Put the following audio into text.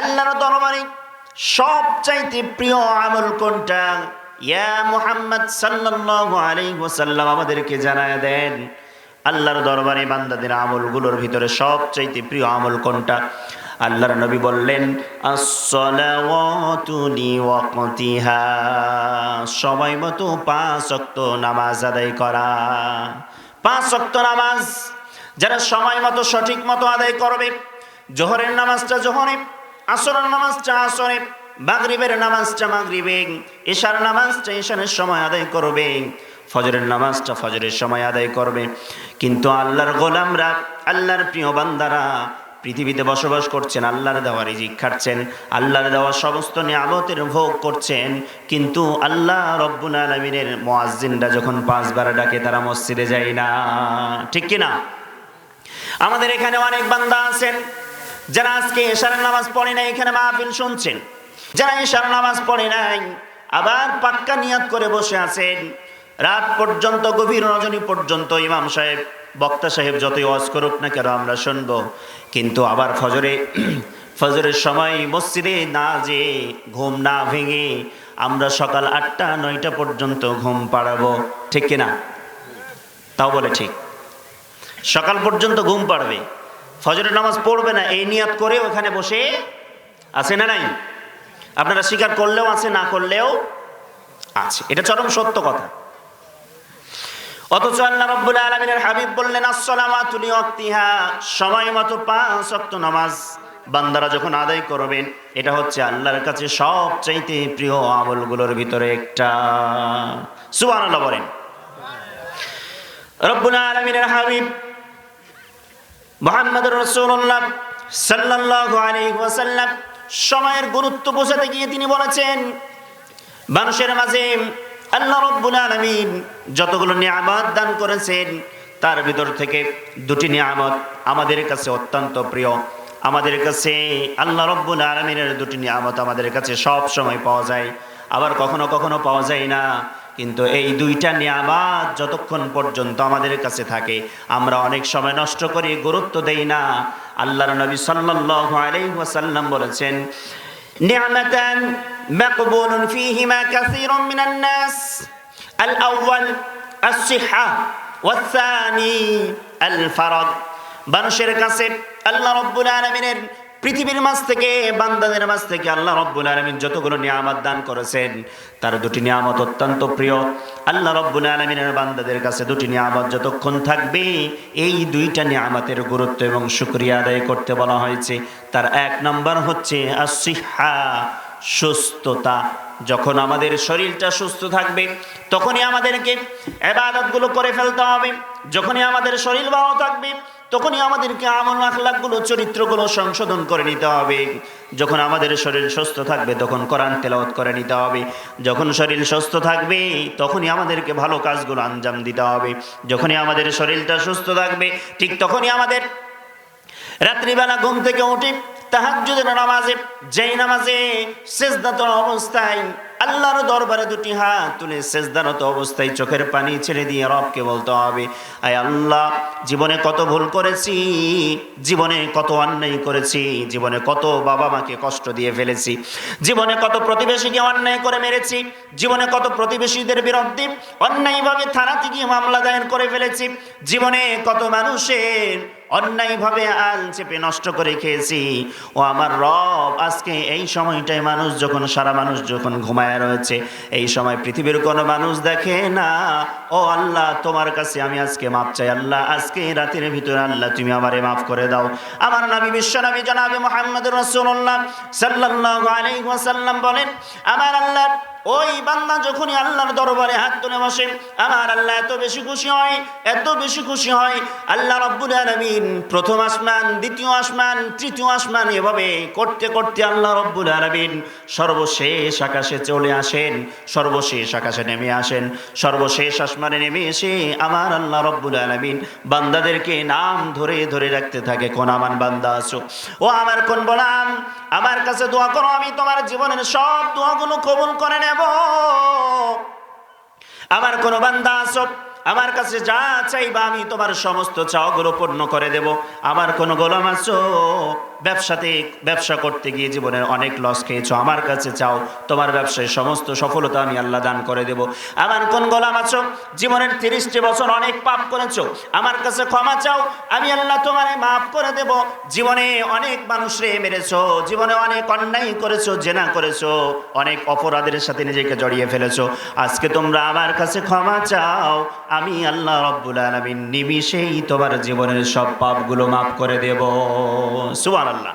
আল্লাহর দরবারে সবচাইতে প্রিয় আমল কোনটা? ইয়া মুহাম্মদ সাল্লাল্লাহু আলাইহি ওয়াসাল্লাম আমাদেরকে জানায় দেন, আল্লাহর দরবারে বান্দাদের আমলগুলোর ভিতরে সবচাইতে প্রিয় আমল কোনটা? আল্লাহর নবী বললেন সময় মতো পাঁচ ওয়াক্ত নামাজ আদায় করা। পাঁচ ওয়াক্ত নামাজ যারা সময় মতো সঠিক মতো আদায় করবে, জোহরের নামাজটা জোহরে আসরের নামাজটা আসরে, মাগরিবের নামাজটা মাগরিবে, ঈশার নামাজটা ঈশানের সময় আদায় করবে, ফজরের নামাজটা ফজরের সময় আদায় করবে। কিন্তু আল্লাহর গোলামরা, আল্লাহর প্রিয় বান্দারা পৃথিবীতে বসবাস করছেন, আল্লাহর দেওয়া রিজিক খাচ্ছেন আল্লাহর দেওয়া সমস্ত নিয়ামতের ভোগ করছেন, কিন্তু আল্লাহ রব্বুল আলমিনের মোয়াজ্জিনরা যখন পাঁচবার ডাকে, তারা মসজিদে যায় না। ঠিক কিনা? আমাদের এখানে অনেক বান্দা আছেন যারা আজকে এশার নামাজ পড়ে নাই, এখানে মাহফিল শুনছেন। যারা এশার নামাজ পড়ে নাই, আবার পাক্কা নিয়াত করে বসে আছেন। রাত পর্যন্ত, গভীর রজনী পর্যন্ত ইমাম সাহেব, বক্তা সাহেব যতই ওয়াজ করুক না কেন আমরা শুনব। কিন্তু আবার ফজরে, ফজরের সময় মসজিদে না যে ঘুম না ভেঙে আমরা সকাল আটটা, নয়টা পর্যন্ত ঘুম পাড়াবো। ঠিক কিনা? তাও বলে ঠিক। সকাল পর্যন্ত ঘুম পাড়বে। ফজরের নামাজ পড়বে না, এই নিয়াত করে ওখানে বসে আছে না নাই? আপনারা স্বীকার করলেও আছে, না করলেও আছে। এটা চরম সত্য কথা। অথচ আল্লাহ রব্বুল আলমিনের হাবিব বললেন আসসালামাতুলি অক্তিহা সময় মতো পাঁচ অক্ত নামাজ বান্দারা যখন আদায় করবেন, এটা হচ্ছে আল্লাহর কাছে সবচাইতে প্রিয় আমলগুলোর ভিতরে একটা। সুবান বলেন। রব্বুল আলমিনের হাবিব মোহাম্মদ রসুল্লাহ সাল্লাল্লাহু আলাইহি ওয়াসাল্লাম সময়ের গুরুত্ব বোঝাতে গিয়ে তিনি বলেছেন, মানুষের মাঝে আল্লাহ রব্বুল আলামিন যতগুলো নিয়ামত দান করেছেন, তার ভিতর থেকে দুটি নিয়ামত আমাদের কাছে অত্যন্ত প্রিয়। আমাদের কাছে আল্লাহ রব্বুল আলমিনের দুটি নিয়ামত আমাদের কাছে সব সময় পাওয়া যায়, আবার কখনো কখনো পাওয়া যায় না। কিন্তু এই দুইটা নিয়ামাত যতক্ষণ পর্যন্ত আমাদের কাছে থাকে, আমরা অনেক সময় নষ্ট করি, গুরুত্ব দেই না। আল্লাহর নবী সাল্লাল্লাহু আলাইহি ওয়াসাল্লাম বলেছেন, নিয়ামাতান মাকবুলুন ফীহিমা কাসীরুম মিনান নাস আল আউয়াল আস-সিহহা, ওয়াস-সানি, আল-ফারাদ। মানুষের কাছে আল্লাহ রব্বুল আলামিনের পৃথিবীর মাঝ থেকে, বান্দাদের মাঝ থেকে আল্লাহ রব্বুল আলমিন যতগুলো নিয়ামত দান করেছেন, তার দুটি নিয়ামত অত্যন্ত প্রিয়। আল্লাহ রব্বুল আলমিনের বান্দাদের কাছে দুটি নিয়ামত যতক্ষণ থাকবে, এই দুইটা নিয়ামতের গুরুত্ব এবং শুক্রিয়া আদায় করতে বলা হয়েছে। তার এক নম্বর হচ্ছে আসিহা, সুস্থতা। যখন আমাদের শরীরটা সুস্থ থাকবে, তখনই আমাদেরকে এবাদতগুলো করে ফেলতে হবে। যখনই আমাদের শরীর ভালো থাকবে তখনই আমাদেরকে আমল আখলাকগুলো, চরিত্রগুলো সংশোধন করে নিতে হবে। যখন আমাদের শরীর সুস্থ থাকবে, তখন কোরআন তেলাওয়াত করে নিতে হবে। যখন শরীর সুস্থ থাকবে, তখনই আমাদেরকে ভালো কাজগুলো আঞ্জাম দিতে হবে। যখনই আমাদের শরীরটা সুস্থ থাকবে, ঠিক তখনই আমাদের রাত্রিবেলা ঘুম থেকে উঠে তাহাজ্জুদের নামাজে, যেই নামাজে শেষদাত অবস্থায় আল্লাহর দরবারে দুটি হাত তুলে শেষদারত অবস্থায় চোখের পানি ছেড়ে দিয়ে রবকে বলতে হবে, আয় আল্লাহ, জীবনে কত ভুল করেছি, জীবনে কত অন্যায় করেছি, জীবনে কত বাবা মাকে কষ্ট দিয়ে ফেলেছি, জীবনে কত প্রতিবেশীকে অন্যায় করে মেরেছি, জীবনে কত প্রতিবেশীদের বিরুদ্ধে অন্যায়ভাবে থানাতে গিয়ে মামলা দায়ের করে ফেলেছি, জীবনে কত মানুষের অন্যায়ভাবে আল চেপে নষ্ট করে খেয়েছি। ও আমার রব, আজকে এই সময়টায় মানুষ যখন, সারা মানুষ যখন ঘুমায় রয়েছে, এই সময় পৃথিবীর কোনো মানুষ দেখে না, ও আল্লাহ, তোমার কাছে আমি আজকে মাপ চাই। আল্লাহ, আজকে রাতের ভিতরে আল্লাহ, তুমি আমারে মাফ করে দাও। আমার নবী, বিশ্ব নবী জনাবি মোহাম্মদ রসুল্লাহ সাল্লাল্লাহু আলাইহি ওয়াসাল্লাম বলেন, আমার আল্লাহ ওই বান্দা যখনই আল্লাহর দরবারে হাত তুলে বসে, আমার আল্লাহ এত বেশি খুশি হয়, এত বেশি খুশি হয়। আল্লাহ রব্বুল আলামিন প্রথম আসমান, দ্বিতীয় আসমান, তৃতীয় আসমান এভাবে করতে করতে আল্লাহ রব্বুল আলামিন সর্বশেষ আকাশে চলে আসেন, সর্বশেষ আকাশে নেমে আসেন, সর্বশেষ আসমানে নেমে এসে আমার আল্লাহ রব্বুল আলামিন বান্দাদেরকে নাম ধরে ধরে রাখতে থাকে, কোন আমার বান্দা আছো? ও আমার কোন বলাম, আমার কাছে দোয়া করো, আমি তোমার জীবনের সব দোয়াগুলো কবুল করে নেব। আমার কোন বান্দা আছো? আমার কাছে যা চাইবা আমি তোমার সমস্ত চাওয়াগুলো পূর্ণ করে দেব। আমার কোনো গোলাম আছো? ব্যবসাতে ব্যবসা করতে গিয়ে জীবনের অনেক লস খেয়েছো। আমার কাছে চাও, তোমার ব্যবসায় সমস্ত সফলতা আমি আল্লাহ দান করে দেব। আমার কোন গোলাম আছো? জীবনের তিরিশটি বছর অনেক পাপ করেছ। আমার কাছে ক্ষমা চাও, আমি আল্লাহ তোমারে মাফ করে দেব। জীবনে অনেক মানুষরে মেরেছো, জীবনে অনেক অন্যায় করেছ, জেনা করেছ, অনেক অপরাধের সাথে নিজেকে জড়িয়ে ফেলেছো। আজকে তোমরা আমার কাছে ক্ষমা চাও আমি আল্লাহ রব্বুল আলমিন নিমিষেই তোমার জীবনের সব পাপগুলো মাফ করে দেব। সুবহানাল্লাহ।